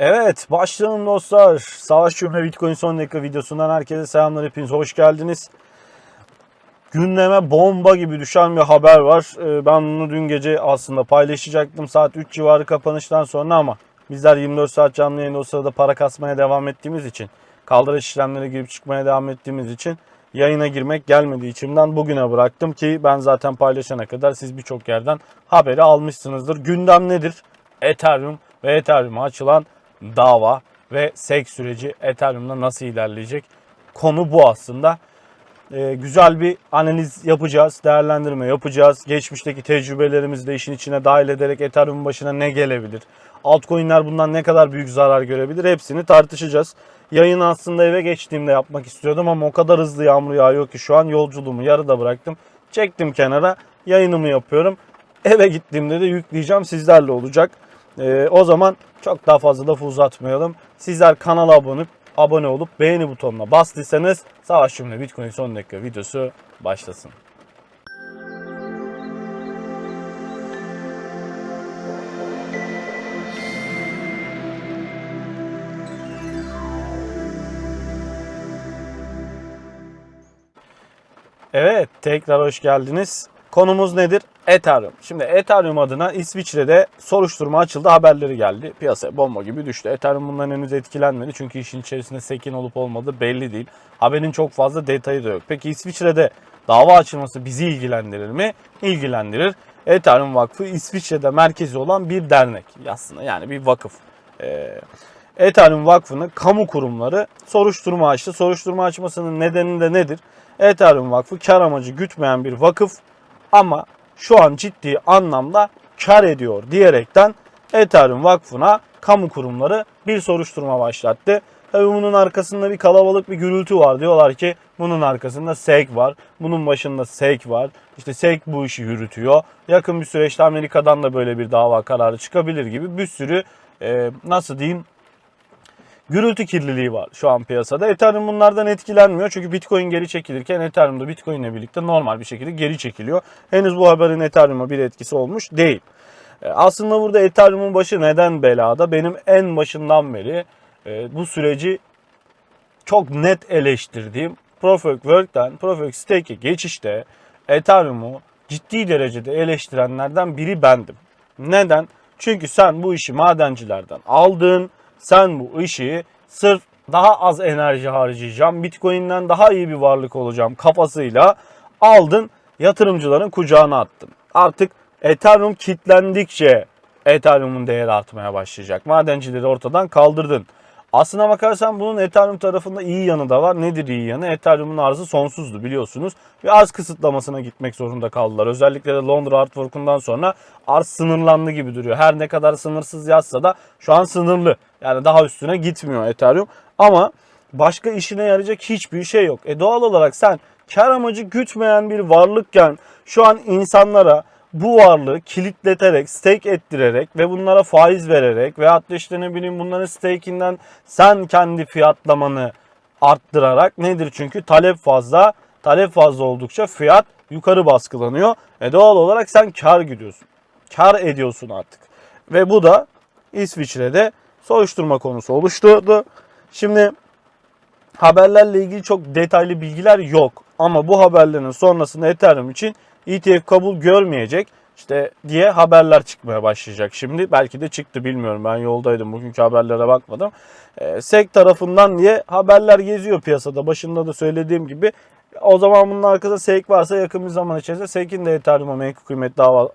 Evet başlayalım dostlar. Savaş Cümle Bitcoin son dakika videosundan herkese selamlar hepiniz hoş geldiniz. Gündeme bomba gibi düşen bir haber var. Ee, Ben bunu dün gece aslında paylaşacaktım saat 3 civarı kapanıştan sonra ama bizler 24 saat canlı yayında o sırada para kasmaya devam ettiğimiz için kaldırış işlemleri girip çıkmaya devam ettiğimiz için yayına girmek gelmedi içimden bugüne bıraktım ki ben zaten paylaşana kadar siz birçok yerden haberi almışsınızdır. Gündem nedir? Ethereum ve Ethereum'a açılan dava ve SEC süreci Ethereum'da nasıl ilerleyecek? Konu bu aslında. Ee, güzel bir analiz yapacağız, değerlendirme yapacağız. Geçmişteki tecrübelerimizi de işin içine dahil ederek Ethereum'un başına ne gelebilir? Altcoin'ler bundan ne kadar büyük zarar görebilir? Hepsini tartışacağız. Yayını aslında eve geçtiğimde yapmak istiyordum ama o kadar hızlı yağmur yağıyor ki şu an yolculuğumu yarıda bıraktım. Çektim kenara, yayınımı yapıyorum. Eve gittiğimde de yükleyeceğim sizlerle olacak. Ee, o zaman çok daha fazla lafı uzatmayalım. Sizler kanala abone, abone olup beğeni butonuna bastıysanız Savaş Cümle Bitcoin son dakika videosu başlasın. Evet, tekrar hoş geldiniz. Konumuz nedir? Ethereum. Şimdi Ethereum adına İsviçre'de soruşturma açıldı, haberleri geldi. Piyasaya bomba gibi düştü. Ethereum bundan henüz etkilenmedi çünkü işin içerisinde sekin olup olmadığı belli değil. Haberin çok fazla detayı da yok. Peki İsviçre'de dava açılması bizi ilgilendirir mi? İlgilendirir. Ethereum Vakfı İsviçre'de merkezi olan bir dernek aslında yani bir vakıf. Ee, Ethereum Vakfı'nın kamu kurumları soruşturma açtı. Soruşturma açmasının nedeni de nedir? Ethereum Vakfı kar amacı gütmeyen bir vakıf ama şu an ciddi anlamda kar ediyor diyerekten Ethereum Vakfı'na kamu kurumları bir soruşturma başlattı. Tabii bunun arkasında bir kalabalık bir gürültü var. Diyorlar ki bunun arkasında SEC var. Bunun başında SEC var. İşte SEC bu işi yürütüyor. Yakın bir süreçte Amerika'dan da böyle bir dava kararı çıkabilir gibi bir sürü e, nasıl diyeyim gürültü kirliliği var şu an piyasada. Ethereum bunlardan etkilenmiyor. Çünkü Bitcoin geri çekilirken Ethereum da Bitcoin ile birlikte normal bir şekilde geri çekiliyor. Henüz bu haberin Ethereum'a bir etkisi olmuş değil. E, Aslında burada Ethereum'un başı neden belada? Benim en başından beri e, bu süreci çok net eleştirdiğim Proof of Work'ten Proof of Stake'e geçişte Ethereum'u ciddi derecede eleştirenlerden biri bendim. Neden? Çünkü sen bu işi madencilerden aldın. Sen bu işi sırf daha az enerji harcayacağım, Bitcoin'den daha iyi bir varlık olacağım kafasıyla aldın, yatırımcıların kucağına attın. Artık Ethereum kitlendikçe Ethereum'un değeri artmaya başlayacak. Madencileri ortadan kaldırdın. Aslına bakarsan bunun Ethereum tarafında iyi yanı da var. Nedir iyi yanı? Ethereum'un arzı sonsuzdu biliyorsunuz. Ve arz kısıtlamasına gitmek zorunda kaldılar. Özellikle de Londra Artwork'undan sonra arz sınırlandı gibi duruyor. Her ne kadar sınırsız yazsa da şu an sınırlı. Yani daha üstüne gitmiyor Ethereum. Ama başka işine yarayacak hiçbir şey yok. E doğal olarak sen kar amacı gütmeyen bir varlıkken şu an insanlara bu varlığı kilitleterek, stake ettirerek ve bunlara faiz vererek ve hatta işte ne bileyim bunların stake'inden sen kendi fiyatlamanı arttırarak nedir? Çünkü talep fazla. Talep fazla oldukça fiyat yukarı baskılanıyor. E doğal olarak sen kar gidiyorsun. Kar ediyorsun artık. Ve bu da İsviçre'de soruşturma konusu oluşturdu. Şimdi haberlerle ilgili çok detaylı bilgiler yok. Ama bu haberlerin sonrasında Ethereum için ETF kabul görmeyecek işte diye haberler çıkmaya başlayacak. Şimdi belki de çıktı bilmiyorum. Ben yoldaydım. Bugünkü haberlere bakmadım. E, SEC tarafından diye haberler geziyor piyasada. Başında da söylediğim gibi. O zaman bunun arkasında SEC varsa yakın bir zaman içerisinde SEC'in de Ethereum'a menkul kıymet dava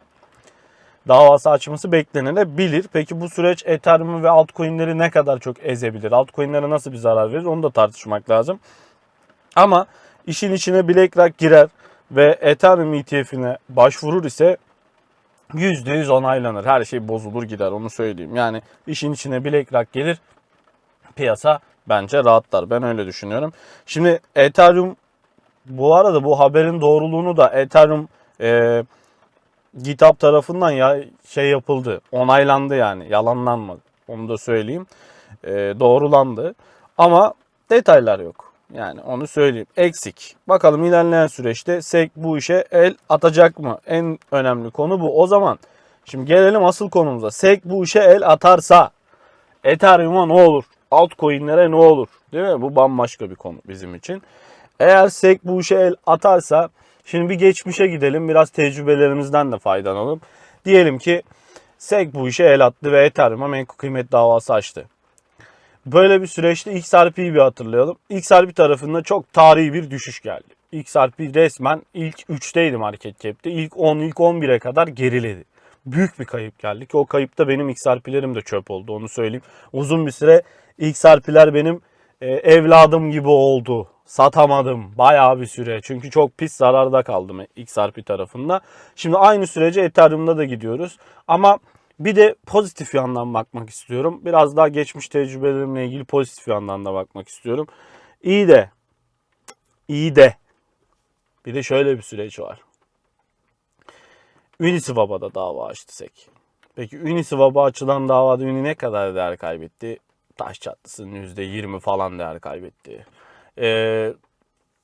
davası açması beklenebilir. Peki bu süreç Ethereum ve altcoin'leri ne kadar çok ezebilir? Altcoin'lere nasıl bir zarar verir? Onu da tartışmak lazım. Ama işin içine BlackRock girer ve Ethereum ETF'ine başvurur ise %100 onaylanır. Her şey bozulur gider onu söyleyeyim. Yani işin içine BlackRock gelir piyasa bence rahatlar. Ben öyle düşünüyorum. Şimdi Ethereum bu arada bu haberin doğruluğunu da Ethereum e, GitHub tarafından ya şey yapıldı. Onaylandı yani. Yalanlanmadı. Onu da söyleyeyim. E, doğrulandı. Ama detaylar yok. Yani onu söyleyeyim. Eksik. Bakalım ilerleyen süreçte SEC bu işe el atacak mı? En önemli konu bu. O zaman şimdi gelelim asıl konumuza. SEC bu işe el atarsa Ethereum'a ne olur? Altcoin'lere ne olur? Değil mi? Bu bambaşka bir konu bizim için. Eğer SEC bu işe el atarsa şimdi bir geçmişe gidelim. Biraz tecrübelerimizden de faydalanalım. Diyelim ki SEC bu işe el attı ve Ethereum'a menkul kıymet davası açtı. Böyle bir süreçte XRP'yi bir hatırlayalım. XRP tarafında çok tarihi bir düşüş geldi. XRP resmen ilk 3'teydi market cap'te. İlk 10, ilk 11'e kadar geriledi. Büyük bir kayıp geldi ki o kayıpta benim XRP'lerim de çöp oldu onu söyleyeyim. Uzun bir süre XRP'ler benim e, evladım gibi oldu. Satamadım bayağı bir süre. Çünkü çok pis zararda kaldım XRP tarafında. Şimdi aynı sürece Ethereum'da da gidiyoruz. Ama bir de pozitif yandan bakmak istiyorum. Biraz daha geçmiş tecrübelerimle ilgili pozitif yandan da bakmak istiyorum. İyi de, iyi de. Bir de şöyle bir süreç var. Uniswap'a da dava açtı SEC. Peki Uniswap'a açılan davada Uni ne kadar değer kaybetti? Taş çatlısının %20 falan değer kaybetti. Ee,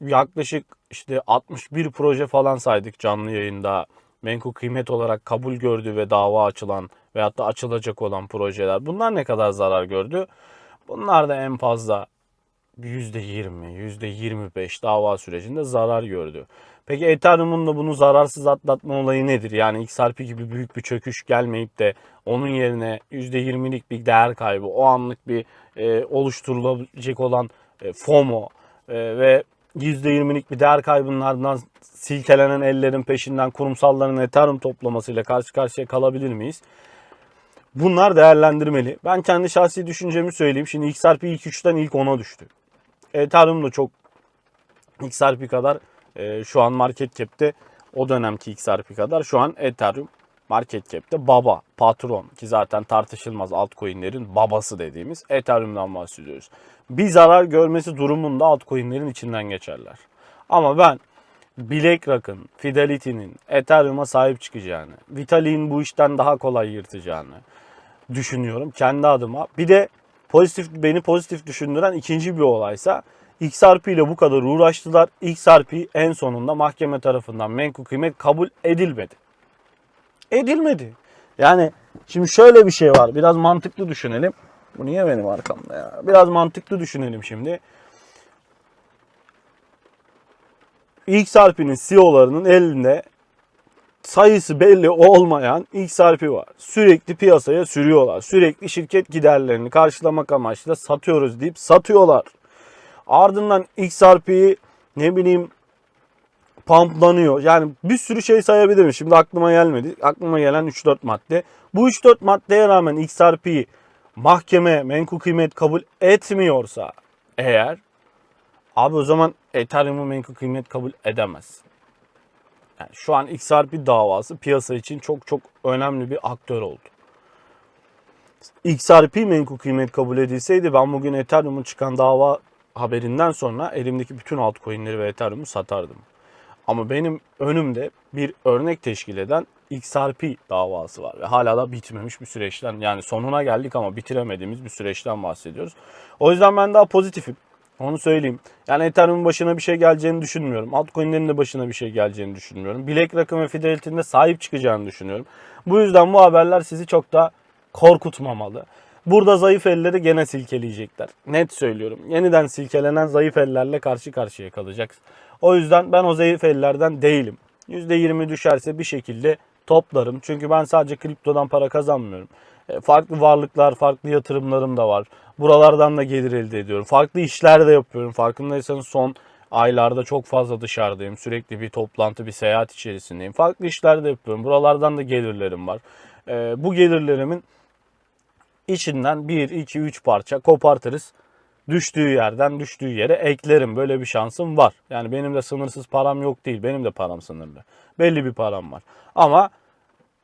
yaklaşık işte 61 proje falan saydık canlı yayında. Menkul kıymet olarak kabul gördü ve dava açılan veyahut da açılacak olan projeler. Bunlar ne kadar zarar gördü? Bunlar da en fazla %20, %25 dava sürecinde zarar gördü. Peki Ethereum'un da bunu zararsız atlatma olayı nedir? Yani XRP gibi büyük bir çöküş gelmeyip de onun yerine %20'lik bir değer kaybı, o anlık bir e, oluşturulabilecek olan e, FOMO e, ve %20'lik bir değer kaybının ardından silkelenen ellerin peşinden kurumsalların Ethereum toplamasıyla karşı karşıya kalabilir miyiz? Bunlar değerlendirmeli. Ben kendi şahsi düşüncemi söyleyeyim. Şimdi XRP ilk 3'ten ilk 10'a düştü. Ethereum da çok XRP kadar e, şu an market cap'te o dönemki XRP kadar şu an Ethereum market cap'te baba, patron ki zaten tartışılmaz altcoin'lerin babası dediğimiz Ethereum'dan bahsediyoruz. Bir zarar görmesi durumunda altcoin'lerin içinden geçerler. Ama ben BlackRock'ın, Fidelity'nin Ethereum'a sahip çıkacağını, Vitalik'in bu işten daha kolay yırtacağını düşünüyorum kendi adıma. Bir de pozitif beni pozitif düşündüren ikinci bir olaysa XRP ile bu kadar uğraştılar. XRP en sonunda mahkeme tarafından menkul kıymet kabul edilmedi. Edilmedi. Yani şimdi şöyle bir şey var. Biraz mantıklı düşünelim. Bu niye benim arkamda ya? Biraz mantıklı düşünelim şimdi. XRP'nin CEO'larının elinde sayısı belli olmayan XRP var. Sürekli piyasaya sürüyorlar. Sürekli şirket giderlerini karşılamak amaçlı satıyoruz deyip satıyorlar. Ardından XRP'yi ne bileyim pumplanıyor. Yani bir sürü şey sayabilirim. Şimdi aklıma gelmedi. Aklıma gelen 3-4 madde. Bu 3-4 maddeye rağmen XRP'yi mahkeme menkul kıymet kabul etmiyorsa eğer abi o zaman Ethereum'u menkul kıymet kabul edemez. Yani şu an XRP davası piyasa için çok çok önemli bir aktör oldu. XRP menkul kıymet kabul edilseydi ben bugün Ethereum'un çıkan dava haberinden sonra elimdeki bütün altcoin'leri ve Ethereum'u satardım. Ama benim önümde bir örnek teşkil eden XRP davası var ve hala da bitmemiş bir süreçten yani sonuna geldik ama bitiremediğimiz bir süreçten bahsediyoruz. O yüzden ben daha pozitifim. Onu söyleyeyim. Yani Ethereum'un başına bir şey geleceğini düşünmüyorum. Altcoin'lerin de başına bir şey geleceğini düşünmüyorum. BlackRock'ın ve Fidelity'nin de sahip çıkacağını düşünüyorum. Bu yüzden bu haberler sizi çok da korkutmamalı. Burada zayıf elleri gene silkeleyecekler. Net söylüyorum. Yeniden silkelenen zayıf ellerle karşı karşıya kalacak. O yüzden ben o zayıf ellerden değilim. %20 düşerse bir şekilde toplarım. Çünkü ben sadece kriptodan para kazanmıyorum. E, Farklı varlıklar, farklı yatırımlarım da var. Buralardan da gelir elde ediyorum. Farklı işler de yapıyorum. Farkındaysanız son aylarda çok fazla dışarıdayım. Sürekli bir toplantı, bir seyahat içerisindeyim. Farklı işler de yapıyorum. Buralardan da gelirlerim var. E, Bu gelirlerimin içinden 1, 2, 3 parça kopartırız. Düştüğü yerden düştüğü yere eklerim. Böyle bir şansım var. Yani benim de sınırsız param yok değil. Benim de param sınırlı. Belli bir param var. Ama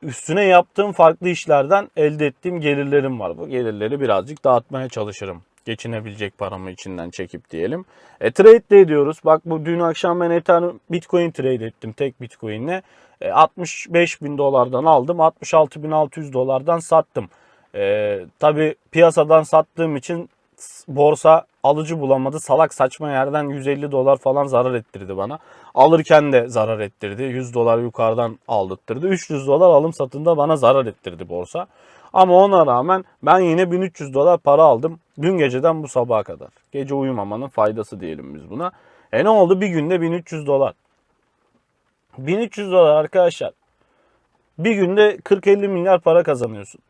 üstüne yaptığım farklı işlerden elde ettiğim gelirlerim var. Bu gelirleri birazcık dağıtmaya çalışırım. Geçinebilecek paramı içinden çekip diyelim. E, trade de ediyoruz. Bak bu dün akşam ben Ethereum Bitcoin trade ettim tek Bitcoin'le. E, 65 bin dolardan aldım. 66.600 dolardan sattım. E, tabii piyasadan sattığım için borsa alıcı bulamadı. Salak saçma yerden 150 dolar falan zarar ettirdi bana. Alırken de zarar ettirdi. 100 dolar yukarıdan aldırttırdı. 300 dolar alım satında bana zarar ettirdi borsa. Ama ona rağmen ben yine 1300 dolar para aldım. Dün geceden bu sabaha kadar. Gece uyumamanın faydası diyelim biz buna. E ne oldu? Bir günde 1300 dolar. 1300 dolar arkadaşlar. Bir günde 40-50 milyar para kazanıyorsun.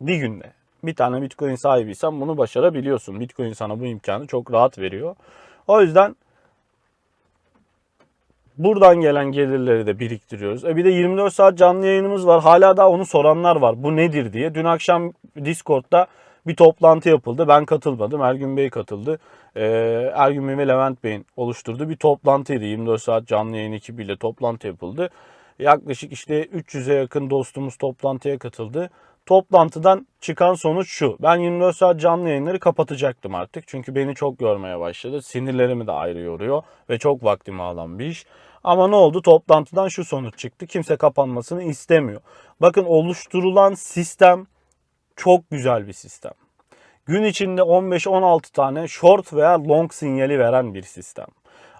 Bir günde. Bir tane Bitcoin sahibiysen bunu başarabiliyorsun. Bitcoin sana bu imkanı çok rahat veriyor. O yüzden buradan gelen gelirleri de biriktiriyoruz. E bir de 24 saat canlı yayınımız var. Hala da onu soranlar var. Bu nedir diye. Dün akşam Discord'da bir toplantı yapıldı. Ben katılmadım. Ergün Bey katıldı. Ee, Ergün Bey ve Levent Bey'in oluşturduğu bir toplantıydı. 24 saat canlı yayın ekibiyle toplantı yapıldı. Yaklaşık işte 300'e yakın dostumuz toplantıya katıldı. Toplantıdan çıkan sonuç şu. Ben 24 saat canlı yayınları kapatacaktım artık. Çünkü beni çok görmeye başladı. Sinirlerimi de ayrı yoruyor ve çok vaktimi alan bir iş. Ama ne oldu? Toplantıdan şu sonuç çıktı. Kimse kapanmasını istemiyor. Bakın oluşturulan sistem çok güzel bir sistem. Gün içinde 15-16 tane short veya long sinyali veren bir sistem.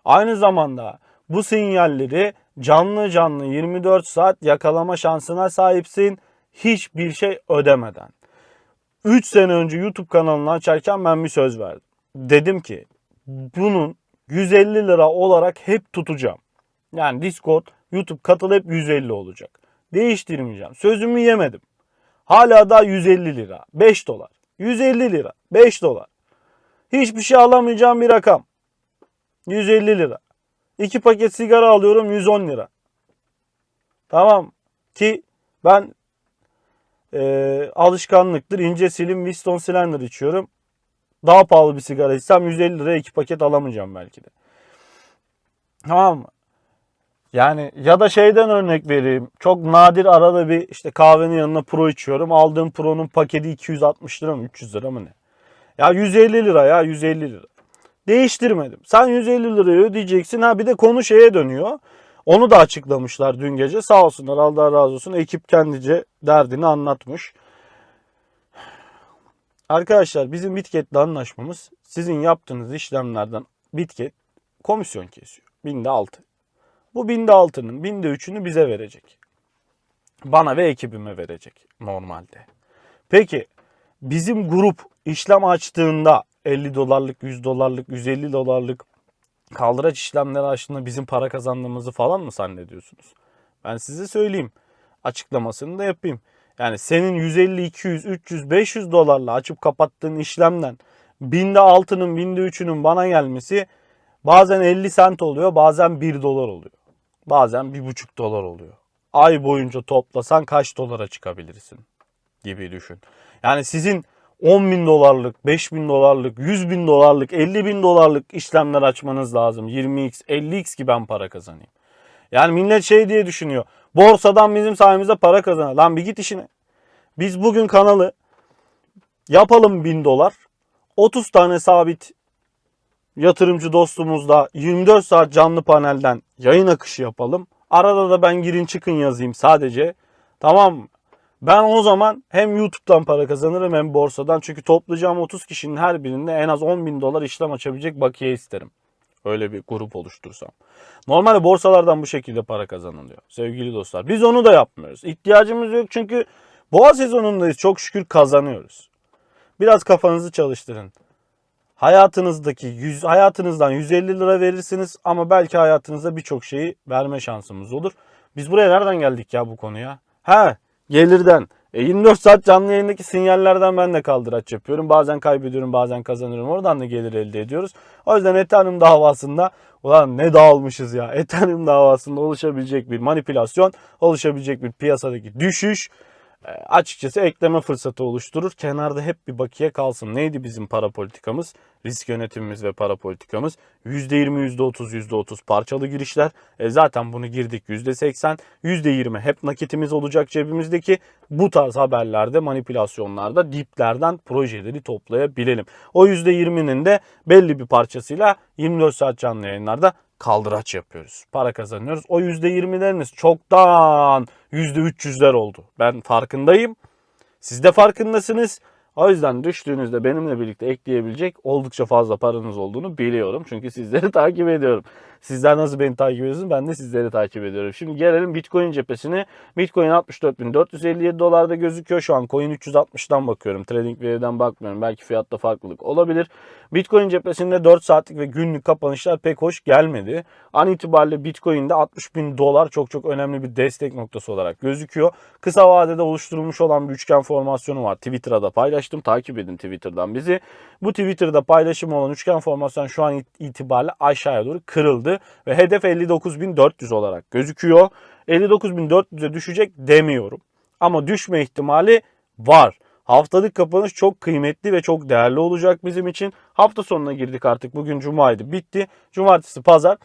Aynı zamanda bu sinyalleri canlı canlı 24 saat yakalama şansına sahipsin hiçbir şey ödemeden. 3 sene önce YouTube kanalını açarken ben bir söz verdim. Dedim ki bunun 150 lira olarak hep tutacağım. Yani Discord, YouTube katıl hep 150 olacak. Değiştirmeyeceğim. Sözümü yemedim. Hala da 150 lira. 5 dolar. 150 lira. 5 dolar. Hiçbir şey alamayacağım bir rakam. 150 lira. 2 paket sigara alıyorum 110 lira. Tamam. Ki ben e, alışkanlıktır. ince silim Winston Slender içiyorum. Daha pahalı bir sigara içsem 150 liraya 2 paket alamayacağım belki de. Tamam mı? Yani ya da şeyden örnek vereyim. Çok nadir arada bir işte kahvenin yanına pro içiyorum. Aldığım pro'nun paketi 260 lira mı 300 lira mı ne? Ya 150 lira ya 150 lira. Değiştirmedim. Sen 150 lirayı ödeyeceksin. Ha bir de konu şeye dönüyor. Onu da açıklamışlar dün gece. Sağ olsunlar Allah razı olsun. Ekip kendice derdini anlatmış. Arkadaşlar bizim Bitket'le anlaşmamız sizin yaptığınız işlemlerden Bitket komisyon kesiyor. Binde 6. Bu binde 6'nın binde 3'ünü bize verecek. Bana ve ekibime verecek normalde. Peki bizim grup işlem açtığında 50 dolarlık, 100 dolarlık, 150 dolarlık kaldıraç işlemleri açtığında bizim para kazandığımızı falan mı zannediyorsunuz? Ben size söyleyeyim. Açıklamasını da yapayım. Yani senin 150, 200, 300, 500 dolarla açıp kapattığın işlemden binde altının, binde üçünün bana gelmesi bazen 50 sent oluyor, bazen 1 dolar oluyor. Bazen 1,5 dolar oluyor. Ay boyunca toplasan kaç dolara çıkabilirsin gibi düşün. Yani sizin 10 bin dolarlık, 5 bin dolarlık, 100 bin dolarlık, 50 bin dolarlık işlemler açmanız lazım. 20x, 50x ki ben para kazanayım. Yani millet şey diye düşünüyor. Borsadan bizim sayemizde para kazanır. Lan bir git işine. Biz bugün kanalı yapalım 1000 dolar. 30 tane sabit yatırımcı dostumuzla 24 saat canlı panelden yayın akışı yapalım. Arada da ben girin çıkın yazayım sadece. Tamam? Ben o zaman hem YouTube'dan para kazanırım hem borsadan. Çünkü toplayacağım 30 kişinin her birinde en az 10 bin dolar işlem açabilecek bakiye isterim. Öyle bir grup oluştursam. Normalde borsalardan bu şekilde para kazanılıyor sevgili dostlar. Biz onu da yapmıyoruz. İhtiyacımız yok çünkü boğa sezonundayız. Çok şükür kazanıyoruz. Biraz kafanızı çalıştırın. Hayatınızdaki 100, hayatınızdan 150 lira verirsiniz ama belki hayatınızda birçok şeyi verme şansımız olur. Biz buraya nereden geldik ya bu konuya? Ha gelirden. E 24 saat canlı yayındaki sinyallerden ben de kaldıraç yapıyorum. Bazen kaybediyorum bazen kazanıyorum. Oradan da gelir elde ediyoruz. O yüzden Ethereum davasında ulan ne dağılmışız ya. Ethereum davasında oluşabilecek bir manipülasyon, oluşabilecek bir piyasadaki düşüş açıkçası ekleme fırsatı oluşturur. Kenarda hep bir bakiye kalsın. Neydi bizim para politikamız? Risk yönetimimiz ve para politikamız. %20, %30, %30 parçalı girişler. E zaten bunu girdik %80, %20 hep nakitimiz olacak cebimizdeki. Bu tarz haberlerde, manipülasyonlarda diplerden projeleri toplayabilelim. O %20'nin de belli bir parçasıyla 24 saat canlı yayınlarda kaldıraç yapıyoruz. Para kazanıyoruz. O %20'leriniz çoktan %300'ler oldu. Ben farkındayım. Siz de farkındasınız. O yüzden düştüğünüzde benimle birlikte ekleyebilecek oldukça fazla paranız olduğunu biliyorum. Çünkü sizleri takip ediyorum. Sizler nasıl beni takip ediyorsunuz ben de sizleri takip ediyorum. Şimdi gelelim Bitcoin cephesine. Bitcoin 64.457 dolarda gözüküyor. Şu an coin 360'dan bakıyorum. TradingView'den bakmıyorum. Belki fiyatta farklılık olabilir. Bitcoin cephesinde 4 saatlik ve günlük kapanışlar pek hoş gelmedi. An itibariyle Bitcoin'de 60 bin dolar çok çok önemli bir destek noktası olarak gözüküyor. Kısa vadede oluşturulmuş olan bir üçgen formasyonu var. Twitter'da paylaştım. Takip edin Twitter'dan bizi. Bu Twitter'da paylaşım olan üçgen formasyon şu an itibariyle aşağıya doğru kırıldı. Ve hedef 59.400 olarak gözüküyor. 59.400'e düşecek demiyorum. Ama düşme ihtimali var. Haftalık kapanış çok kıymetli ve çok değerli olacak bizim için. Hafta sonuna girdik artık. Bugün cumaydı. Bitti. Cumartesi, pazar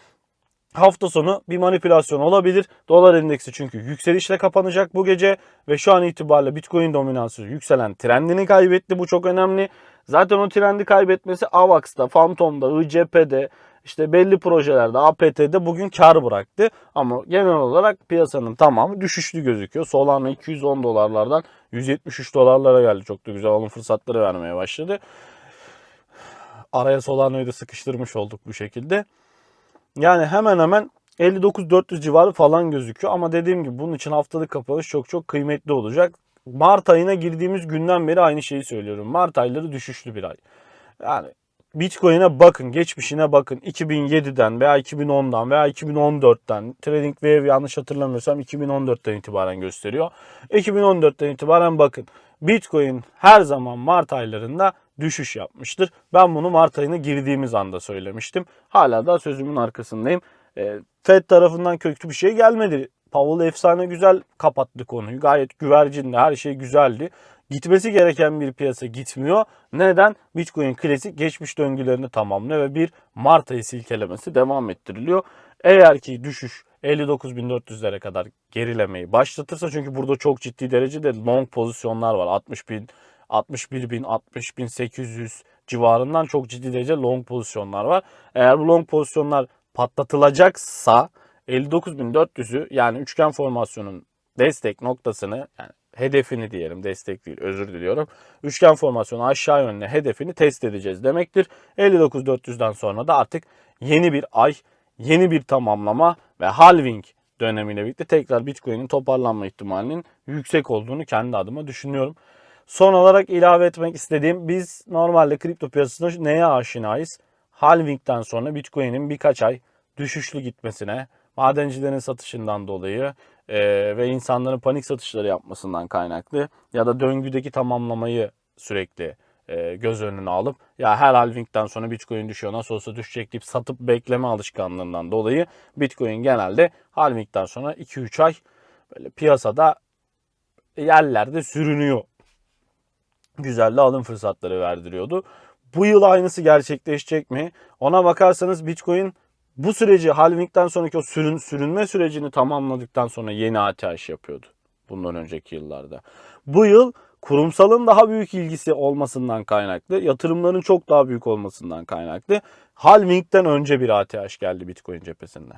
hafta sonu bir manipülasyon olabilir. Dolar endeksi çünkü yükselişle kapanacak bu gece ve şu an itibariyle Bitcoin dominansı yükselen trendini kaybetti. Bu çok önemli. Zaten o trendi kaybetmesi AVAX'ta, Phantom'da, ICP'de, işte belli projelerde, APT'de bugün kar bıraktı. Ama genel olarak piyasanın tamamı düşüşlü gözüküyor. Solana 210 dolarlardan 173 dolarlara geldi. Çok da güzel alım fırsatları vermeye başladı. Araya Solana'yı da sıkıştırmış olduk bu şekilde. Yani hemen hemen 59-400 civarı falan gözüküyor. Ama dediğim gibi bunun için haftalık kapanış çok çok kıymetli olacak. Mart ayına girdiğimiz günden beri aynı şeyi söylüyorum. Mart ayları düşüşlü bir ay. Yani Bitcoin'e bakın, geçmişine bakın. 2007'den veya 2010'dan veya 2014'ten TradingView yanlış hatırlamıyorsam 2014'ten itibaren gösteriyor. 2014'ten itibaren bakın. Bitcoin her zaman Mart aylarında düşüş yapmıştır. Ben bunu Mart ayına girdiğimiz anda söylemiştim. Hala da sözümün arkasındayım. E, Fed tarafından kötü bir şey gelmedi. Powell efsane güzel kapattı konuyu. Gayet güvercindi. Her şey güzeldi. Gitmesi gereken bir piyasa gitmiyor. Neden? Bitcoin klasik geçmiş döngülerini tamamlıyor ve bir Mart ayı silkelemesi devam ettiriliyor. Eğer ki düşüş 59.400'lere kadar gerilemeyi başlatırsa çünkü burada çok ciddi derecede long pozisyonlar var. 60 bin 61 bin 60 bin 800 civarından çok ciddi derece long pozisyonlar var. Eğer bu long pozisyonlar patlatılacaksa 59.400'ü yani üçgen formasyonun destek noktasını yani hedefini diyelim destek değil özür diliyorum. Üçgen formasyonu aşağı yönlü hedefini test edeceğiz demektir. 59.400'den sonra da artık yeni bir ay, yeni bir tamamlama ve halving dönemiyle birlikte tekrar Bitcoin'in toparlanma ihtimalinin yüksek olduğunu kendi adıma düşünüyorum. Son olarak ilave etmek istediğim biz normalde kripto piyasasında neye aşinayız? Halving'den sonra Bitcoin'in birkaç ay düşüşlü gitmesine, madencilerin satışından dolayı e, ve insanların panik satışları yapmasından kaynaklı ya da döngüdeki tamamlamayı sürekli e, göz önüne alıp ya her halvingden sonra Bitcoin düşüyor nasıl olsa düşecek deyip satıp bekleme alışkanlığından dolayı Bitcoin genelde halvingden sonra 2-3 ay böyle piyasada yerlerde sürünüyor. Güzel de alım fırsatları verdiriyordu. Bu yıl aynısı gerçekleşecek mi? Ona bakarsanız Bitcoin bu süreci halvingden sonraki o sürün, sürünme sürecini tamamladıktan sonra yeni ATH yapıyordu. Bundan önceki yıllarda. Bu yıl kurumsalın daha büyük ilgisi olmasından kaynaklı, yatırımların çok daha büyük olmasından kaynaklı halvingden önce bir ATH geldi Bitcoin cephesinde.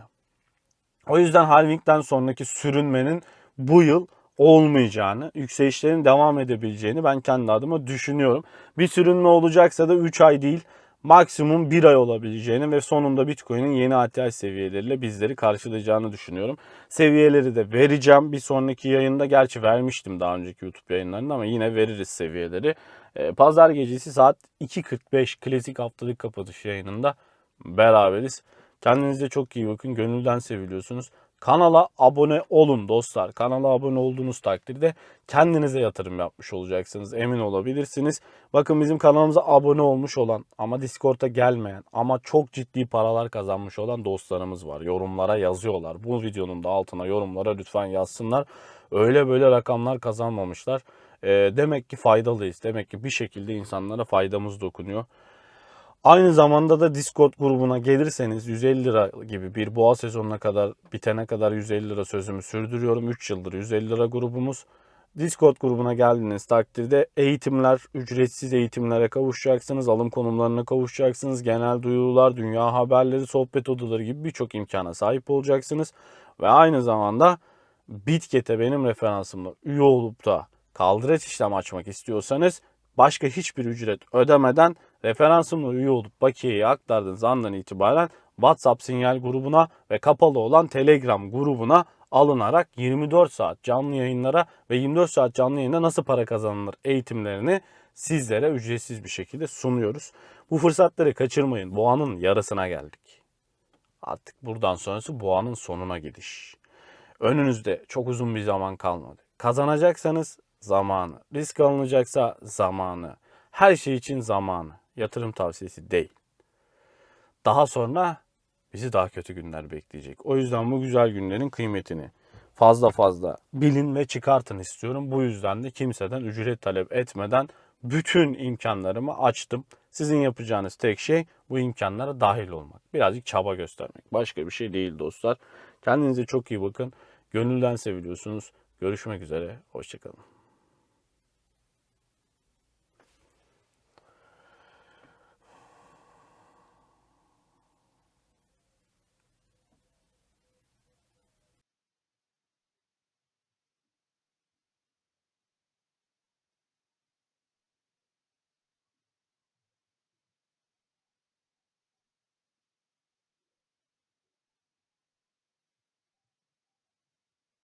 O yüzden halvingden sonraki sürünmenin bu yıl olmayacağını, yükselişlerin devam edebileceğini ben kendi adıma düşünüyorum. Bir sürünme olacaksa da 3 ay değil maksimum 1 ay olabileceğini ve sonunda Bitcoin'in yeni ATH seviyeleriyle bizleri karşılayacağını düşünüyorum. Seviyeleri de vereceğim. Bir sonraki yayında gerçi vermiştim daha önceki YouTube yayınlarında ama yine veririz seviyeleri. Ee, Pazar gecesi saat 2.45 klasik haftalık kapatış yayınında beraberiz. Kendinize çok iyi bakın. Gönülden seviliyorsunuz. Kanala abone olun dostlar. Kanala abone olduğunuz takdirde kendinize yatırım yapmış olacaksınız. Emin olabilirsiniz. Bakın bizim kanalımıza abone olmuş olan ama Discord'a gelmeyen ama çok ciddi paralar kazanmış olan dostlarımız var. Yorumlara yazıyorlar. Bu videonun da altına yorumlara lütfen yazsınlar. Öyle böyle rakamlar kazanmamışlar. E, demek ki faydalıyız. Demek ki bir şekilde insanlara faydamız dokunuyor. Aynı zamanda da Discord grubuna gelirseniz 150 lira gibi bir boğa sezonuna kadar bitene kadar 150 lira sözümü sürdürüyorum. 3 yıldır 150 lira grubumuz. Discord grubuna geldiğiniz takdirde eğitimler, ücretsiz eğitimlere kavuşacaksınız, alım konumlarına kavuşacaksınız, genel duyurular, dünya haberleri, sohbet odaları gibi birçok imkana sahip olacaksınız. Ve aynı zamanda Bitket'e benim referansımla üye olup da kaldıraç işlem açmak istiyorsanız başka hiçbir ücret ödemeden referansımla üye olup bakiyeyi aktardığınız andan itibaren WhatsApp sinyal grubuna ve kapalı olan Telegram grubuna alınarak 24 saat canlı yayınlara ve 24 saat canlı yayında nasıl para kazanılır eğitimlerini sizlere ücretsiz bir şekilde sunuyoruz. Bu fırsatları kaçırmayın. Boğanın yarısına geldik. Artık buradan sonrası boğanın sonuna gidiş. Önünüzde çok uzun bir zaman kalmadı. Kazanacaksanız zamanı, risk alınacaksa zamanı, her şey için zamanı. Yatırım tavsiyesi değil. Daha sonra bizi daha kötü günler bekleyecek. O yüzden bu güzel günlerin kıymetini fazla fazla bilin ve çıkartın istiyorum. Bu yüzden de kimseden ücret talep etmeden bütün imkanlarımı açtım. Sizin yapacağınız tek şey bu imkanlara dahil olmak. Birazcık çaba göstermek. Başka bir şey değil dostlar. Kendinize çok iyi bakın. Gönülden seviliyorsunuz. Görüşmek üzere. Hoşçakalın.